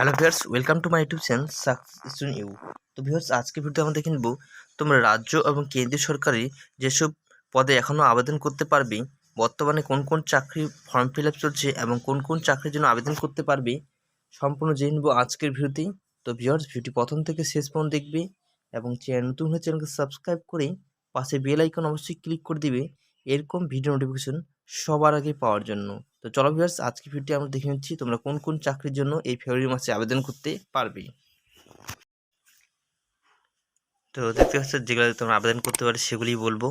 Hello viewers welcome to my YouTube channel success you তো viewers আজকে video আমরা দেখে নেব, তোমরা রাজ্য এবং কেন্দ্রীয় সরকারি যেসব পদে এখনও আবেদন করতে পারবে, বর্তমানে কোন কোন চাকরি ফর্ম ফিল আপ চলছে এবং কোন কোন চাকরির জন্য আবেদন করতে পারবে, সম্পূর্ণ জেনে নেব আজকের ভিডিওতেই তো ভিউয়ার্স ভিডিওটি প্রথম থেকে শেষ পর্যন্ত দেখবে এবং চ্যানেল নতুন হলে চ্যানেলকে সাবস্ক্রাইব করে পাশে বেল আইকন অবশ্যই ক্লিক করে দিবে। এরকম ভিডিও নোটিফিকেশন সবার আগে পাওয়ার জন্য। তো চলো ভিউয়ার্স আজকে ভিডিও আমরা দেখে নিচ্ছি তোমরা কোন কোন চাকরির জন্য এই ফেব্রুয়ারি মাসে আবেদন করতে পারবে। তো দেখতে পাচ্ছ যেগুলো তোমরা আবেদন করতে পারো সেগুলি বলব।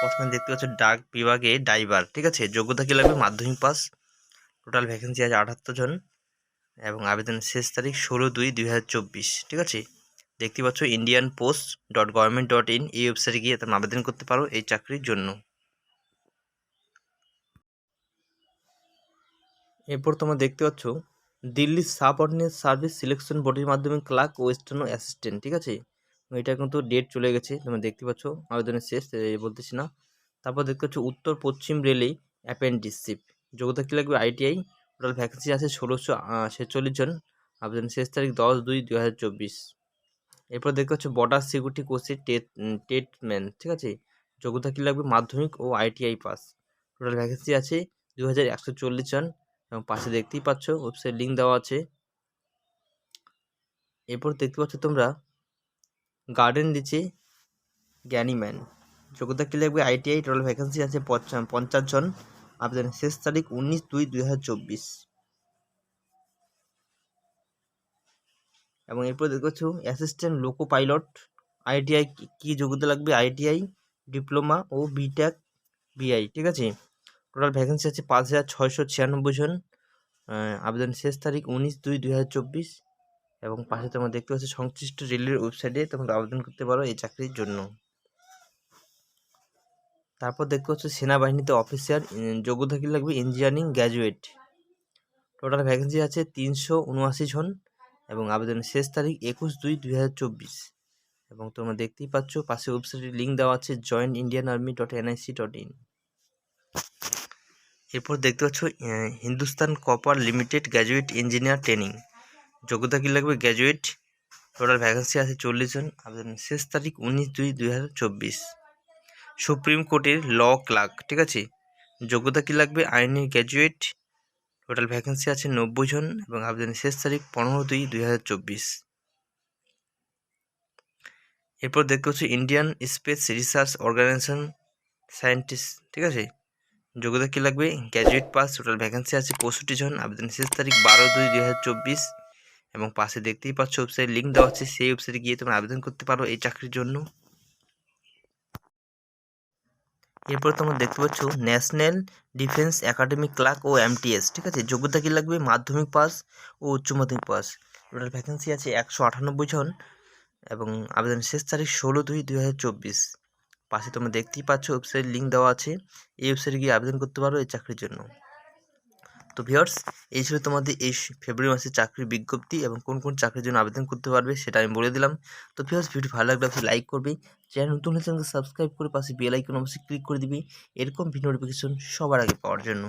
প্রথমে দেখতে পাচ্ছ ডাক বিভাগে ড্রাইভার ঠিক আছে? যোগ্যতা কী লাগবে? মাধ্যমিক পাস টোটাল ভ্যাকেন্সি আছে আটাত্তর জন এবং আবেদনের শেষ তারিখ ষোলো দুই দুই ঠিক আছে? দেখতে পাচ্ছ Indian post dot government dot in এই ওয়েবসাইটে গিয়ে তোমরা আবেদন করতে পারো এই চাকরির জন্য। এরপর তোমরা দেখতে পাচ্ছ Delhi sub ordinance service selection বোর্ডের মাধ্যমে ক্লার্ক ও স্টেনো অ্যাসিস্ট্যান্ট ঠিক আছে? এটা কিন্তু ডেট চলে গেছে, তোমরা দেখতে পাচ্ছ, আবেদনের শেষ বলতেছি না। তারপর দেখতে পাচ্ছ, উত্তর পশ্চিম রেলে অ্যাপেন্ডিসশিপ যোগ্যতা কী লাগবে? আইটিআই টোটাল ভ্যাকেন্সি আছে ষোলোশো ছেচল্লিশ জন আবেদন শেষ তারিখ দশ দুই দু হাজার চব্বিশ। এরপর দেখতে পাচ্ছ বর্ডার সিকিউরিটি কোর্সের টেট টেটম্যান ঠিক আছে? যোগ্যতা কী লাগবে? মাধ্যমিক ও আইটিআই পাস টোটাল ভ্যাকেন্সি আছে দু হাজার একশো চল্লিশ জন এবং পাশে দেখতেই পাচ্ছ ওয়েবসাইট লিঙ্ক দেওয়া আছে। এরপর দেখতে পাচ্ছ তোমরা গার্ডেন দিচ্ছে জ্ঞানীম্যান যোগ্যতা কী লাগবে? আইটিআই টোটাল ভ্যাকেন্সি আছে পঞ্চাশ জন। আবেদনের শেষ তারিখ উনিশ দুই দুই হাজার চব্বিশ। এবং এরপর দেখতে পাচ্ছ অ্যাসিস্ট্যান্ট লোকো পাইলট আইটিআই কী যোগ্যতা লাগবে? আইটিআই ডিপ্লোমা ও বিটেক বিআই ঠিক আছে? টোটাল ভ্যাকেন্সি আছে পাঁচ হাজার ছয়শো ছিয়ানব্বই জন। আবেদন শেষ তারিখ উনিশ দুই দুই হাজার চব্বিশ এবং পাশে তোমরা দেখতে পাচ্ছ সংশ্লিষ্ট রেলের ওয়েবসাইটে তোমরা আবেদন করতে পারো এই চাকরির জন্য। তারপর দেখতে পাচ্ছ সেনাবাহিনীতে অফিসার যোগ্যতা কী লাগবে ইঞ্জিনিয়ারিং গ্র্যাজুয়েট টোটাল ভ্যাকেন্সি আছে তিনশো উনআশি জন এবং আবেদনের শেষ তারিখ একুশ দুই দুই হাজার চব্বিশ। এবং তোমরা দেখতেই পাচ্ছ পাশে ওয়েবসাইটের লিঙ্ক দেওয়া আছে join Indian army dot NIC dot in এরপর দেখতে পাচ্ছ Hindustan copper limited graduate engineer training যোগ্যতা কী লাগবে? গ্র্যাজুয়েট টোটাল ভ্যাকেন্সি আছে চল্লিশ জন। আবেদনের শেষ তারিখ উনিশ দুই দুই সুপ্রিম কোর্টের ল ক্লার্ক ঠিক আছে? যোগ্যতা কী লাগবে? আইনি গ্র্যাজুয়েট টোটাল ভ্যাকেন্সি আছে নব্বই জন এবং আবেদনের শেষ তারিখ পনেরো দুই দুই এরপর দেখতে পাচ্ছি Indian space research organisation scientist ঠিক আছে? যোগ্যতা কী লাগবে? গ্র্যাজুয়েট পাস টোটাল ভ্যাকেন্সি আছে পঁয়ষট্টি জন। আবেদন শেষ তারিখ বারো দুই দুই হাজার চব্বিশ। এবং পাশে দেখতেই পাচ্ছ ওয়েবসাইট লিঙ্ক দেওয়া আছে। সেই ওয়েবসাইটে গিয়ে তোমরা আবেদন করতে পারো এই চাকরির জন্য। এরপর তোমরা দেখতে পাচ্ছ ন্যাশনাল ডিফেন্স একাডেমি ক্লার্ক ও এমটিএস ঠিক আছে? যোগ্যতা কী লাগবে? মাধ্যমিক পাস ও উচ্চ মাধ্যমিক পাস টোটাল ভ্যাকেন্সি আছে একশো আটানব্বই জন। এবং আবেদন শেষ তারিখ ষোলো দুই দুই হাজার চব্বিশ। পাশে তোমরা দেখতেই পাচ্ছ ওয়েবসাইট লিঙ্ক দেওয়া আছে। এই ওয়েবসাইটে গিয়ে আবেদন করতে পারো এই চাকরির জন্য। তো ভিওর্স এই ছিল তোমাদের এই ফেব্রুয়ারি মাসে চাকরির বিজ্ঞপ্তি এবং কোন কোন চাকরির জন্য আবেদন করতে পারবে সেটা আমি বলে দিলাম। তো ভিওর্স ভিডিও ভালো লাগলে অবশ্যই লাইক করবে। চ্যানেল নতুন হলে চ্যানেলকে সাবস্ক্রাইব করে পাশে বেল আইকন অবশ্যই ক্লিক করে দিবি। এরকম ভিডিও নোটিফিকেশন সবার আগে পাওয়ার জন্য।